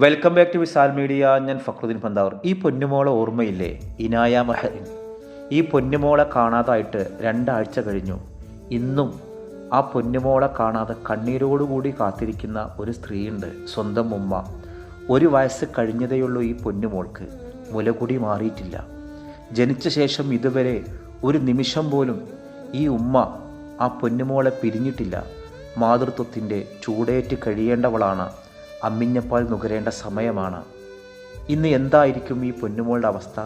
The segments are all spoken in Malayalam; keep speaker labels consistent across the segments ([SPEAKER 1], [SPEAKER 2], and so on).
[SPEAKER 1] Welcome back to Visal media ഞാൻ ഫക്രുദ്ദീൻ പന്താവർ. ഈ പൊന്നുമോളെ ഓർമ്മയില്ലേ? ഇനായ മഹറിൻ ഈ പൊന്നുമോളെ കാണാതായിട്ട് രണ്ടാഴ്ച കഴിഞ്ഞു. ഇന്നും ആ പൊന്നുമോളെ കാണാതെ കണ്ണീരോടുകൂടി കാത്തിരിക്കുന്ന ഒരു സ്ത്രീയുണ്ട് സ്വന്തം ഉമ്മ. ഒരു വയസ്സ് കഴിഞ്ഞതേയുള്ളൂ ഈ പൊന്നുമോൾക്ക്. മുലകുടി മാറിയിട്ടില്ല. ജനിച്ച ശേഷം ഇതുവരെ ഒരു നിമിഷം പോലും ഈ ഉമ്മ ആ പൊന്നുമോളെ പിരിഞ്ഞിട്ടില്ല. മാതൃത്വത്തിന്റെ ചൂടേറ്റ് കഴിയേണ്ടവളാണ് അമ്മിഞ്ഞപ്പാൽ നുകരേണ്ട സമയമാണ്. ഇന്ന് എന്തായിരിക്കും ഈ പൊന്നുമോളുടെ അവസ്ഥ?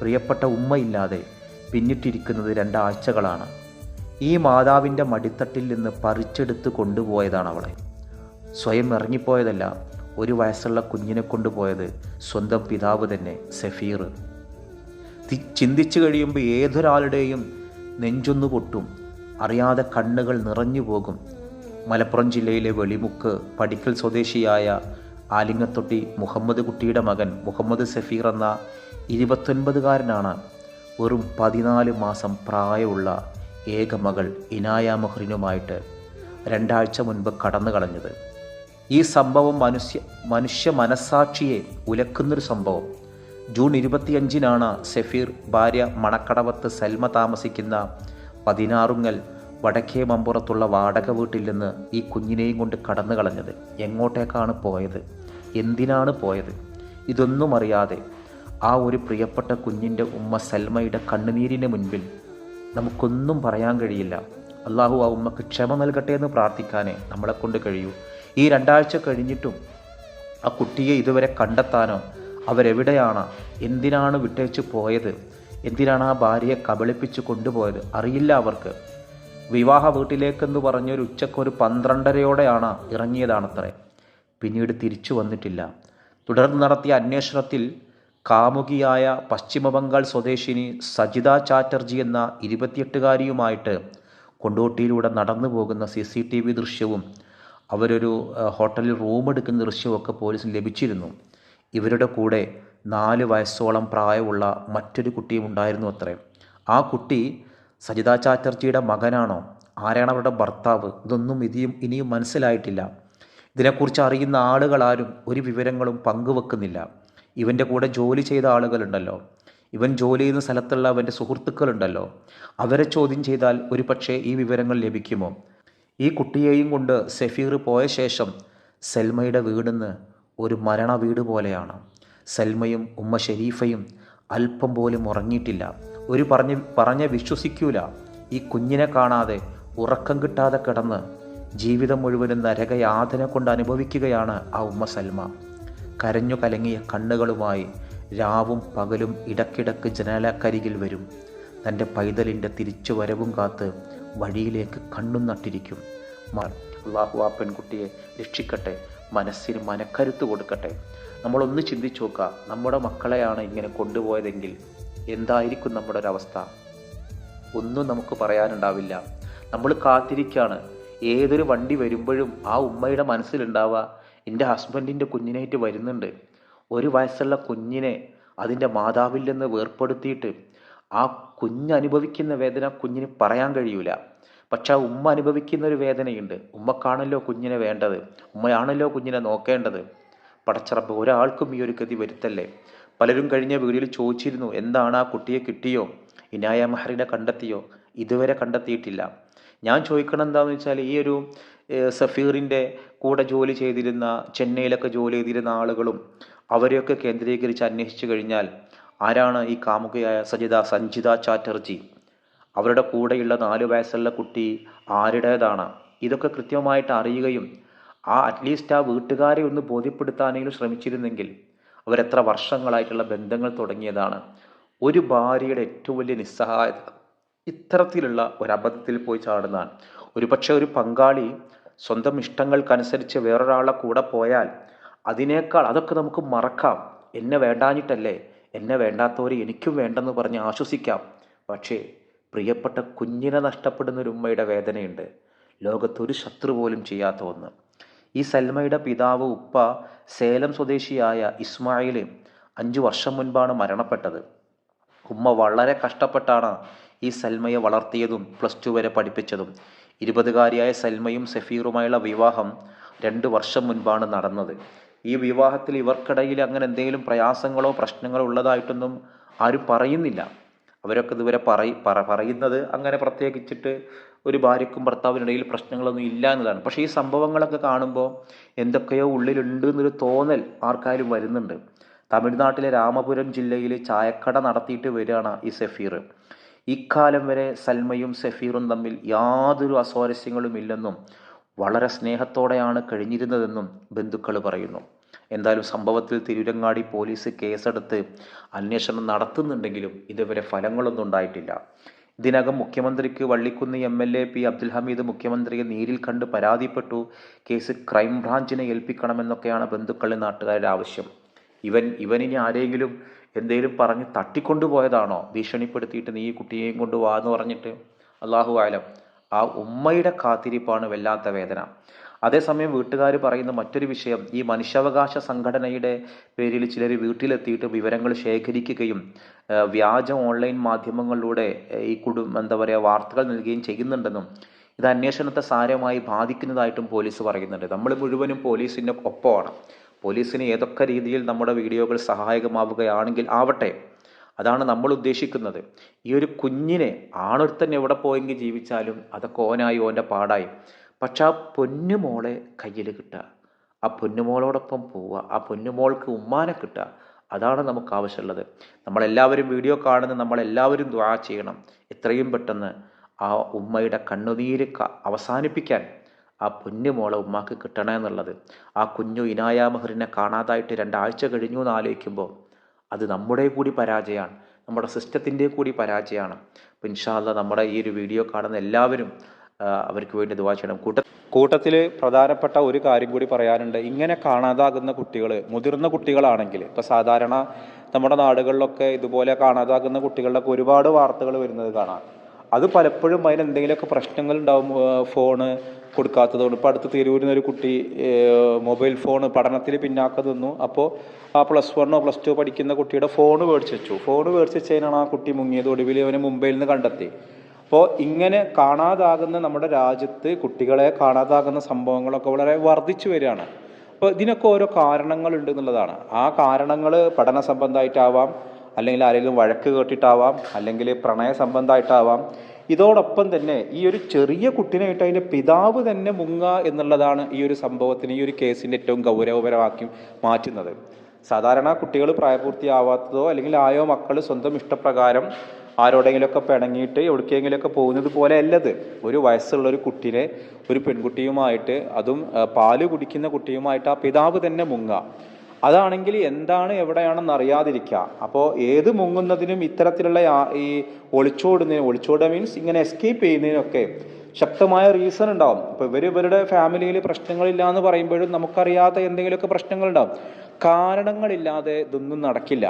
[SPEAKER 1] പ്രിയപ്പെട്ട ഉമ്മയില്ലാതെ പിന്നിട്ടിരിക്കുന്നത് രണ്ടാഴ്ചകളാണ്. ഈ മാതാവിന്റെ മടിത്തട്ടിൽ നിന്ന് പറിച്ചെടുത്ത് കൊണ്ടുപോയതാണ് അവളെ. സ്വയം ഇറങ്ങിപ്പോയതല്ല ഒരു വയസ്സുള്ള കുഞ്ഞിനെ കൊണ്ടുപോയത് സ്വന്തം പിതാവ് തന്നെ സഫീർ. ചിന്തിച്ചു കഴിയുമ്പോൾ ഏതൊരാളുടെയും നെഞ്ചൊന്നു പൊട്ടും അറിയാതെ കണ്ണുകൾ നിറഞ്ഞു പോകും മലപ്പുറം ജില്ലയിലെ വെളിമുക്ക് പടിക്കൽ സ്വദേശിയായ ആലിങ്ങത്തൊട്ടി മുഹമ്മദ് കുട്ടിയുടെ മകൻ മുഹമ്മദ് സഫീർ എന്ന ഇരുപത്തൊൻപതുകാരനാണ് വെറും പതിനാല് മാസം പ്രായമുള്ള ഏക മകൾ ഇനായ മെഹ്റിനുമായിട്ട് രണ്ടാഴ്ച മുൻപ് കടന്നു കളഞ്ഞത്. ഈ സംഭവം മനുഷ്യ മനുഷ്യ മനസാക്ഷിയെ ഉലക്കുന്നൊരു സംഭവം. ജൂൺ ഇരുപത്തിയഞ്ചിനാണ് സഫീർ ഭാര്യ മണക്കടവത്ത് സൽമ താമസിക്കുന്ന പതിനാറുങ്ങൽ വടക്കേ മമ്പുറത്തുള്ള വാടക വീട്ടിൽ നിന്ന് ഈ കുഞ്ഞിനെയും കൊണ്ട് കടന്നു കളഞ്ഞത് എങ്ങോട്ടേക്കാണ് പോയത്? എന്തിനാണ് പോയത്? ഇതൊന്നും അറിയാതെ ആ ഒരു പ്രിയപ്പെട്ട കുഞ്ഞിന്റെ ഉമ്മ സൽമയുടെ കണ്ണുനീരിന് മുൻപിൽ നമുക്കൊന്നും പറയാൻ കഴിയില്ല. അള്ളാഹു ആ ഉമ്മക്ക് ക്ഷമ നൽകട്ടെ എന്ന് പ്രാർത്ഥിക്കാനേ നമ്മളെ കൊണ്ട് കഴിയൂ. ഈ രണ്ടാഴ്ച കഴിഞ്ഞിട്ടും ആ കുട്ടിയെ ഇതുവരെ കണ്ടെത്താനോ അവരെവിടെയാണ്? എന്തിനാണ് വിട്ടേച്ച് പോയത്? എന്തിനാണ് ആ ഭാര്യയെ കബളിപ്പിച്ച് കൊണ്ടുപോയത്? അറിയില്ല അവർക്ക്. വിവാഹ വീട്ടിലേക്കെന്ന് പറഞ്ഞൊരു ഉച്ചക്കൊരു പന്ത്രണ്ടരയോടെയാണ് ഇറങ്ങിയതാണത്രേ. പിന്നീട് തിരിച്ചു വന്നിട്ടില്ല. തുടർന്ന് നടത്തിയ അന്വേഷണത്തിൽ കാമുകിയായ പശ്ചിമബംഗാൾ സ്വദേശിനി സജിത ചാറ്റർജി എന്ന ഇരുപത്തിയെട്ടുകാരിയുമായിട്ട് കൊണ്ടോട്ടിയിലൂടെ നടന്നു പോകുന്ന സി സി ടി വി ദൃശ്യവും അവരൊരു ഹോട്ടലിൽ റൂം എടുക്കുന്ന ദൃശ്യമൊക്കെ പോലീസിന് ലഭിച്ചിരുന്നു. ഇവരുടെ കൂടെ നാല് വയസ്സോളം പ്രായമുള്ള മറ്റൊരു കുട്ടിയും ഉണ്ടായിരുന്നു അത്രേ. ആ കുട്ടി സജിത ചാറ്റർജിയുടെ മകനാണോ? ആരാണ് അവരുടെ ഭർത്താവ്? ഇതൊന്നും ഇതിയും ഇനിയും മനസ്സിലായിട്ടില്ല. ഇതിനെക്കുറിച്ച് അറിയുന്ന ആളുകളാരും ഒരു വിവരങ്ങളും പങ്കുവെക്കുന്നില്ല. ഇവന്റെ കൂടെ ജോലി ചെയ്ത ആളുകളുണ്ടല്ലോ. ഇവൻ ജോലി ചെയ്യുന്ന സ്ഥലത്തുള്ള അവന്റെ സുഹൃത്തുക്കളുണ്ടല്ലോ. അവരെ ചോദ്യം ചെയ്താൽ ഒരു പക്ഷേ ഈ വിവരങ്ങൾ ലഭിക്കുമോ? ഈ കുട്ടിയെയും കൊണ്ട് സഫീർ പോയ ശേഷം സെൽമയുടെ വീടിന്ന് ഒരു മരണ വീട് പോലെയാണ്. സെൽമയും ഉമ്മ ഷെരീഫയും അല്പം പോലും ഉറങ്ങിയിട്ടില്ല. ഒരു പറഞ്ഞ് പറഞ്ഞ് വിശ്വസിക്കൂല. ഈ കുഞ്ഞിനെ കാണാതെ ഉറക്കം കിട്ടാതെ കിടന്ന് ജീവിതം മുഴുവനും നരകയാതന കൊണ്ട് അനുഭവിക്കുകയാണ് ആ ഉമ്മ സൽമ. കരഞ്ഞു കലങ്ങിയ കണ്ണുകളുമായി രാവും പകലും ഇടക്കിടക്ക് ജനലക്കരികിൽ വരും. തന്റെ പൈതലിന്റെ തിരിച്ചു വരവും കാത്ത് വഴിയിലേക്ക് കണ്ണും നട്ടിരിക്കും. അള്ളാഹു ആ പെൺകുട്ടിയെ രക്ഷിക്കട്ടെ മനസ്സിന് മനക്കരുത്ത് കൊടുക്കട്ടെ. നമ്മളൊന്ന് ചിന്തിച്ചു നോക്കുക നമ്മുടെ മക്കളെയാണ് ഇങ്ങനെ കൊണ്ടുപോയതെങ്കിൽ എന്തായിരിക്കും നമ്മുടെ ഒരവസ്ഥ ഒന്നും നമുക്ക് പറയാനുണ്ടാവില്ല. നമ്മൾ കാത്തിരിക്കുകയാണ് ഏതൊരു വണ്ടി വരുമ്പോഴും ആ ഉമ്മയുടെ മനസ്സിലുണ്ടാവുക എന്റെ ഹസ്ബൻഡിന്റെ കുഞ്ഞിനായിട്ട് വരുന്നുണ്ട്. ഒരു വയസ്സുള്ള കുഞ്ഞിനെ അതിന്റെ മാതാവിൽ നിന്ന് വേർപ്പെടുത്തിയിട്ട് ആ കുഞ്ഞ് അനുഭവിക്കുന്ന വേദന കുഞ്ഞിന് പറയാൻ കഴിയൂല. പക്ഷെ ആ ഉമ്മ അനുഭവിക്കുന്ന ഒരു വേദനയുണ്ട്. ഉമ്മക്കാണല്ലോ കുഞ്ഞിനെ വേണ്ടത്. ഉമ്മയാണല്ലോ കുഞ്ഞിനെ നോക്കേണ്ടത്. പടച്ചറപ്പ് ഒരാൾക്കും ഈ ഒരു ഗതി വരുത്തല്ലേ? പലരും കഴിഞ്ഞ വീഡിയോയിൽ ചോദിച്ചിരുന്നു എന്താണ് ആ കുട്ടിയെ കിട്ടിയോ? ഇനായ മഹറിനെ കണ്ടെത്തിയോ? ഇതുവരെ കണ്ടെത്തിയിട്ടില്ല. ഞാൻ ചോദിക്കണം എന്താണെന്ന് വെച്ചാൽ ഈ ഒരു സഫീറിന്റെ കൂടെ ജോലി ചെയ്തിരുന്ന ചെന്നൈയിലൊക്കെ ജോലി ചെയ്തിരുന്ന ആളുകളും അവരെയൊക്കെ കേന്ദ്രീകരിച്ച് അന്വേഷിച്ചു കഴിഞ്ഞാൽ ആരാണ് ഈ കാമുകയായ സജിത സഞ്ജിത ചാറ്റർജി? അവരുടെ കൂടെയുള്ള നാല് വയസ്സുള്ള കുട്ടി ആരുടേതാണ്? ഇതൊക്കെ കൃത്യമായിട്ട് അറിയുകയും ആ അറ്റ്ലീസ്റ്റ് ആ വീട്ടുകാരെ ഒന്ന് ബോധ്യപ്പെടുത്താനെങ്കിലും ശ്രമിച്ചിരുന്നെങ്കിൽ അവരെത്ര വർഷങ്ങളായിട്ടുള്ള ബന്ധങ്ങൾ തുടങ്ങിയതാണ്. ഒരു ഭാര്യയുടെ ഏറ്റവും വലിയ നിസ്സഹായത ഇത്തരത്തിലുള്ള ഒരു അബദ്ധത്തിൽ പോയി ചാടുന്നതാണ്. ഒരുപക്ഷെ ഒരു പങ്കാളി സ്വന്തം ഇഷ്ടങ്ങൾക്കനുസരിച്ച് വേറൊരാളെ കൂടെ പോയാൽ അതിനേക്കാൾ അതൊക്കെ നമുക്ക് മറക്കാം. എന്നെ വേണ്ടാഞ്ഞിട്ടല്ലേ? എന്നെ വേണ്ടാത്തവർ എനിക്കും വേണ്ടെന്ന് പറഞ്ഞ് ആശ്വസിക്കാം. പക്ഷേ പ്രിയപ്പെട്ട കുഞ്ഞിനെ നഷ്ടപ്പെടുന്ന ഒരു ഉമ്മയുടെ വേദനയുണ്ട്. ലോകത്തൊരു ശത്രു പോലും ചെയ്യാത്ത ഒന്ന്. ഈ സൽമയുടെ പിതാവ് ഉപ്പ സേലം സ്വദേശിയായ ഇസ്മായിൽ അഞ്ചു വർഷം മുൻപാണ് മരണപ്പെട്ടത്. ഉമ്മ വളരെ കഷ്ടപ്പെട്ടാണ് ഈ സൽമയെ വളർത്തിയതും പ്ലസ് ടു വരെ പഠിപ്പിച്ചതും. ഇരുപതുകാരിയായ സൽമയും സഫീറുമായുള്ള വിവാഹം രണ്ട് വർഷം മുൻപാണ് നടന്നത്. ഈ വിവാഹത്തിൽ ഇവർക്കിടയിൽ അങ്ങനെ എന്തെങ്കിലും പ്രയാസങ്ങളോ പ്രശ്നങ്ങളോ ഉള്ളതായിട്ടൊന്നും ആരും പറയുന്നില്ല. അവരൊക്കെ ഇതുവരെ പറയ പറ പറയുന്നത് അങ്ങനെ പ്രത്യേകിച്ചിട്ട് ഒരു ഭാര്യക്കും ഭർത്താവിനിടയിൽ പ്രശ്നങ്ങളൊന്നും ഇല്ല എന്നതാണ്. പക്ഷേ ഈ സംഭവങ്ങളൊക്കെ കാണുമ്പോൾ എന്തൊക്കെയോ ഉള്ളിലുണ്ട് എന്നൊരു തോന്നൽ ആർക്കാരും വരുന്നുണ്ട്. തമിഴ്നാട്ടിലെ രാമപുരം ജില്ലയിൽ ചായക്കട നടത്തിയിട്ട് വരികയാണ് ഈ സഫീർ. ഇക്കാലം വരെ സൽമയും സഫീറും തമ്മിൽ യാതൊരു അസ്വാരസ്യങ്ങളും ഇല്ലെന്നും വളരെ സ്നേഹത്തോടെയാണ് കഴിഞ്ഞിരുന്നതെന്നും ബന്ധുക്കൾ പറയുന്നു. എന്തായാലും സംഭവത്തിൽ തിരൂരങ്ങാടി പോലീസ് കേസെടുത്ത് അന്വേഷണം നടത്തുന്നുണ്ടെങ്കിലും ഇതുവരെ ഫലങ്ങളൊന്നും ഉണ്ടായിട്ടില്ല. ഇതിനകം മുഖ്യമന്ത്രിക്ക് Vallikkunnu M L A P Abdul Hameed മുഖ്യമന്ത്രിയെ നേരിൽ കണ്ട് പരാതിപ്പെട്ടു. കേസ് ക്രൈംബ്രാഞ്ചിനെ ഏൽപ്പിക്കണമെന്നൊക്കെയാണ് ബന്ധുക്കളുടെ നാട്ടുകാരുടെ ആവശ്യം. ഇവൻ ഇവനിനി ആരെങ്കിലും എന്തെങ്കിലും പറഞ്ഞ് തട്ടിക്കൊണ്ടുപോയതാണോ? ഭീഷണിപ്പെടുത്തിയിട്ട് നീ കുട്ടിയെയും കൊണ്ട് എന്ന് പറഞ്ഞിട്ട്. അള്ളാഹു ആലം. ആ ഉമ്മയുടെ കാത്തിരിപ്പാണ് വല്ലാത്ത വേദന. അതേസമയം വീട്ടുകാർ പറയുന്ന മറ്റൊരു വിഷയം ഈ മനുഷ്യാവകാശ സംഘടനയുടെ പേരിൽ ചിലർ വീട്ടിലെത്തിയിട്ട് വിവരങ്ങൾ ശേഖരിക്കുകയും വ്യാജ ഓൺലൈൻ മാധ്യമങ്ങളിലൂടെ ഈ കുടുംബം എന്താ പറയുക വാർത്തകൾ നൽകുകയും ചെയ്യുന്നുണ്ടെന്നും ഇത് അന്വേഷണത്തെ സാരമായി ബാധിക്കുന്നതായിട്ടും പോലീസ് പറയുന്നുണ്ട്. നമ്മൾ മുഴുവനും പോലീസിന്റെ ഒപ്പമാണ്. പോലീസിന് ഏതൊക്കെ രീതിയിൽ നമ്മുടെ വീഡിയോകൾ സഹായകമാവുകയാണെങ്കിൽ ആവട്ടെ അതാണ് നമ്മൾ ഉദ്ദേശിക്കുന്നത്. ഈ ഒരു കുഞ്ഞിനെ ആണൊരുത്തൻ എവിടെ പോയെങ്കിൽ ജീവിച്ചാലും അതൊക്കെ ഓനായി ഓന്റെ പാടായി. പക്ഷെ ആ പൊന്നുമോളെ കയ്യിൽ കിട്ടുക. ആ പൊന്നുമോളോടൊപ്പം പോവുക. ആ പൊന്നുമോൾക്ക് ഉമ്മാനെ കിട്ടുക. അതാണ് നമുക്ക് ആവശ്യമുള്ളത്. നമ്മളെല്ലാവരും വീഡിയോ കാണുന്ന നമ്മളെല്ലാവരും ദ്വാ ചെയ്യണം. എത്രയും പെട്ടെന്ന് ആ ഉമ്മയുടെ കണ്ണുനീര് അവസാനിപ്പിക്കാൻ ആ പൊന്നുമോളെ ഉമ്മാക്ക് കിട്ടണേ എന്നുള്ളത്. ആ കുഞ്ഞു ഇനായ മെഹറിനെ കാണാതായിട്ട് രണ്ടാഴ്ച കഴിഞ്ഞു എന്ന് ആലോചിക്കുമ്പോൾ അത് നമ്മുടെ കൂടി പരാജയമാണ്. നമ്മുടെ സിസ്റ്റത്തിന്റെ കൂടി പരാജയമാണ്. അപ്പം ഇൻഷാല്ല നമ്മുടെ ഈ ഒരു വീഡിയോ കാണുന്ന എല്ലാവരും അവർക്ക് വേണ്ടി ദുവാ ചെയ്യണം. കൂട്ട കൂട്ടത്തിൽ പ്രധാനപ്പെട്ട ഒരു കാര്യം കൂടി പറയാനുണ്ട്. ഇങ്ങനെ കാണാതാകുന്ന കുട്ടികൾ മുതിർന്ന കുട്ടികളാണെങ്കിൽ ഇപ്പോൾ സാധാരണ നമ്മുടെ നാടുകളിലൊക്കെ ഇതുപോലെ കാണാതാകുന്ന കുട്ടികളുടെ ഒരുപാട് വാർത്തകൾ വരുന്നത് കാണാം. അത് പലപ്പോഴും അതിന് എന്തെങ്കിലുമൊക്കെ പ്രശ്നങ്ങൾ ഉണ്ടാവും ഫോണ് കൊടുക്കാത്തതുകൊണ്ട്. ഇപ്പോൾ അടുത്ത് തിരൂരിൽ ഒരു കുട്ടി മൊബൈൽ ഫോൺ പഠനത്തിൽ പിന്നാക്കം നിന്നു. അപ്പോൾ ആ പ്ലസ് വണ്ണോ പ്ലസ് ടു പഠിക്കുന്ന കുട്ടിയുടെ ഫോൺ മേടിച്ച് വെച്ചു. ഫോൺ മേടിച്ച് വെച്ചതിനാണ് ആ കുട്ടി മുങ്ങിയത്. ഒടുവിൽ അവനെ മുംബൈയിൽ നിന്ന് കണ്ടെത്തി. അപ്പോൾ ഇങ്ങനെ കാണാതാകുന്ന നമ്മുടെ രാജ്യത്ത് കുട്ടികളെ കാണാതാകുന്ന സംഭവങ്ങളൊക്കെ വളരെ വർദ്ധിച്ചു വരികയാണ്. അപ്പോൾ ഇതിനൊക്കെ ഓരോ കാരണങ്ങളുണ്ട് എന്നുള്ളതാണ്. ആ കാരണങ്ങൾ പഠന സംബന്ധമായിട്ടാവാം അല്ലെങ്കിൽ ആരെങ്കിലും വഴക്ക് കേട്ടിട്ടാവാം അല്ലെങ്കിൽ പ്രണയ സംബന്ധമായിട്ടാവാം. ഇതോടൊപ്പം തന്നെ ഈ ഒരു ചെറിയ കുട്ടിനായിട്ട് അതിന്റെ പിതാവ് തന്നെ മുങ്ങുക എന്നുള്ളതാണ് ഈ ഒരു സംഭവത്തിന് ഈ ഒരു കേസിന്റെ ഏറ്റവും ഗൗരവപരമാക്കി മാറ്റുന്നത്. സാധാരണ കുട്ടികൾ പ്രായപൂർത്തിയാവാത്തതോ അല്ലെങ്കിൽ ആയോ മക്കൾ സ്വന്തം ഇഷ്ടപ്രകാരം ആരോടെങ്കിലുമൊക്കെ പിണങ്ങിയിട്ട് എവിടേക്കെങ്കിലുമൊക്കെ പോകുന്നത് പോലെ അല്ലത് ഒരു വയസ്സുള്ള ഒരു കുട്ടിനെ ഒരു പെൺകുട്ടിയുമായിട്ട് അതും പാൽ കുടിക്കുന്ന കുട്ടിയുമായിട്ട് ആ പിതാവ് തന്നെ മുങ്ങുക. അതാണെങ്കിൽ എന്താണ് എവിടെയാണെന്ന് അറിയാതിരിക്കുക. അപ്പോൾ ഏത് മുങ്ങുന്നതിനും ഇത്തരത്തിലുള്ള ഈ ഒളിച്ചോടുന്നതിന് ഒളിച്ചോടുക മീൻസ് ഇങ്ങനെ എസ്കേപ്പ് ചെയ്യുന്നതിനൊക്കെ ശക്തമായ റീസൺ ഉണ്ടാവും. അപ്പോൾ ഇവർ ഇവരുടെ ഫാമിലിയിൽ പ്രശ്നങ്ങളില്ല എന്ന് പറയുമ്പോഴും നമുക്കറിയാത്ത എന്തെങ്കിലുമൊക്കെ പ്രശ്നങ്ങളുണ്ടാവും. കാരണങ്ങളില്ലാതെ ഇതൊന്നും നടക്കില്ല.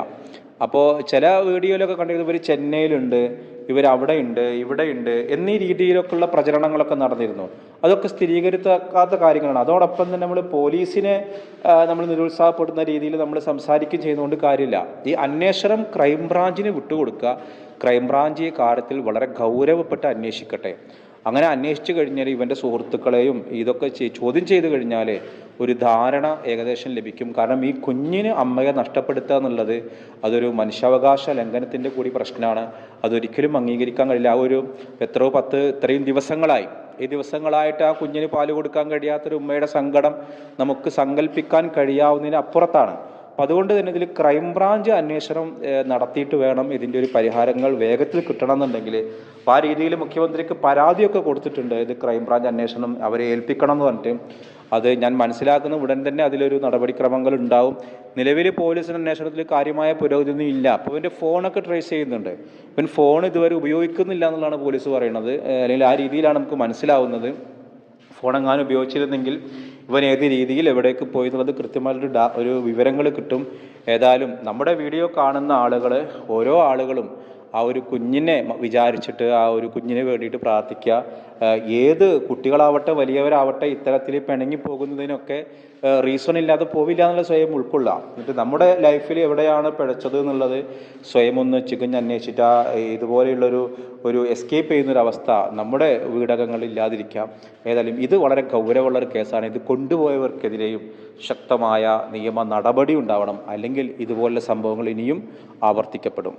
[SPEAKER 1] അപ്പോൾ ചില വീഡിയോയിലൊക്കെ കണ്ടിരുന്നത് ഇവർ ചെന്നൈയിലുണ്ട് ഇവർ അവിടെ ഉണ്ട് ഇവിടെ ഉണ്ട് എന്നീ രീതിയിലൊക്കെയുള്ള പ്രചരണങ്ങളൊക്കെ നടന്നിരുന്നു. അതൊക്കെ സ്ഥിരീകരിക്കാത്ത കാര്യങ്ങളാണ്. അതോടൊപ്പം തന്നെ നമ്മൾ പോലീസിനെ നമ്മൾ നിരുത്സാഹപ്പെടുന്ന രീതിയിൽ നമ്മൾ സംസാരിക്കുകയും ചെയ്യുന്നതുകൊണ്ട് കാര്യമില്ല. ഈ അന്വേഷണം ക്രൈംബ്രാഞ്ചിന് വിട്ടുകൊടുക്കുക ക്രൈംബ്രാഞ്ച് ഈ കാര്യത്തിൽ വളരെ ഗൗരവപ്പെട്ട് അന്വേഷിക്കട്ടെ. അങ്ങനെ അന്വേഷിച്ചു കഴിഞ്ഞാൽ ഇവന്റെ സുഹൃത്തുക്കളെയും ഇതൊക്കെ ചോദ്യം ചെയ്തു കഴിഞ്ഞാൽ ഒരു ധാരണ ഏകദേശം ലഭിക്കും. കാരണം ഈ കുഞ്ഞിന് അമ്മയെ നഷ്ടപ്പെടുത്തുക എന്നുള്ളത് അതൊരു മനുഷ്യാവകാശ ലംഘനത്തിന്റെ കൂടി പ്രശ്നമാണ്. അതൊരിക്കലും അംഗീകരിക്കാൻ കഴിയില്ല. ആ ഒരു എത്രയോ പത്ത് ഇത്രയും ദിവസങ്ങളായി. ഈ ദിവസങ്ങളായിട്ട് ആ കുഞ്ഞിന് പാൽ കൊടുക്കാൻ കഴിയാത്തൊരു ഉമ്മയുടെ സങ്കടം നമുക്ക് സങ്കല്പിക്കാൻ കഴിയാവുന്നതിന് അപ്പുറത്താണ്. അപ്പം അതുകൊണ്ട് തന്നെ ഇതിൽ ക്രൈംബ്രാഞ്ച് അന്വേഷണം നടത്തിയിട്ട് വേണം ഇതിന്റെ ഒരു പരിഹാരങ്ങൾ വേഗത്തിൽ കിട്ടണമെന്നുണ്ടെങ്കിൽ അപ്പോൾ ആ രീതിയിൽ മുഖ്യമന്ത്രിക്ക് പരാതിയൊക്കെ കൊടുത്തിട്ടുണ്ട്. ഇത് ക്രൈംബ്രാഞ്ച് അന്വേഷണം അവരെ ഏൽപ്പിക്കണം എന്ന് പറഞ്ഞിട്ട്. അത് ഞാൻ മനസ്സിലാക്കുന്ന. ഉടൻ തന്നെ അതിലൊരു നടപടിക്രമങ്ങൾ ഉണ്ടാവും. നിലവിൽ പോലീസിന് അന്വേഷണത്തിൽ കാര്യമായ പുരോഗതി ഒന്നും ഇല്ല. അപ്പോൾ ഇവന്റെ ഫോണൊക്കെ ട്രേസ് ചെയ്യുന്നുണ്ട്. ഇവൻ ഫോൺ ഇതുവരെ ഉപയോഗിക്കുന്നില്ല എന്നുള്ളതാണ് പോലീസ് പറയുന്നത്. അല്ലെങ്കിൽ ആ രീതിയിലാണ് നമുക്ക് മനസ്സിലാവുന്നത്. ഫോൺ എങ്ങാനും ഉപയോഗിച്ചിരുന്നെങ്കിൽ ഇവൻ ഏത് രീതിയിൽ എവിടേക്ക് പോയി എന്നുള്ളത് കൃത്യമായിട്ടൊരു ഡാ ഒരു വിവരങ്ങൾ കിട്ടും. ഏതായാലും നമ്മുടെ വീഡിയോ കാണുന്ന ആളുകൾ ഓരോ ആളുകളും ആ ഒരു കുഞ്ഞിനെ വിചാരിച്ചിട്ട് ആ ഒരു കുഞ്ഞിനെ വേണ്ടിയിട്ട് പ്രാർത്ഥിക്കുക. ഏത് കുട്ടികളാവട്ടെ വലിയവരാവട്ടെ ഇത്തരത്തിൽ പിണങ്ങി പോകുന്നതിനൊക്കെ റീസൺ ഇല്ലാതെ പോവില്ല എന്നുള്ള സ്വയം ഉൾക്കൊള്ളുക. എന്നിട്ട് നമ്മുടെ ലൈഫിൽ എവിടെയാണ് പിഴച്ചത് എന്നുള്ളത് സ്വയം ഒന്ന് ചികഞ്ഞ് അന്വേഷിച്ചിട്ട് ആ ഇതുപോലെയുള്ളൊരു ഒരു എസ്കേപ്പ് ചെയ്യുന്നൊരവസ്ഥ നമ്മുടെ വീടകങ്ങളിൽ ഇല്ലാതിരിക്കാം. ഏതായാലും ഇത് വളരെ ഗൗരവമുള്ള ഒരു കേസാണ്. ഇത് കൊണ്ടുപോയവർക്കെതിരെയും ശക്തമായ നിയമ നടപടി ഉണ്ടാവണം. അല്ലെങ്കിൽ ഇതുപോലുള്ള സംഭവങ്ങൾ ഇനിയും ആവർത്തിക്കപ്പെടും.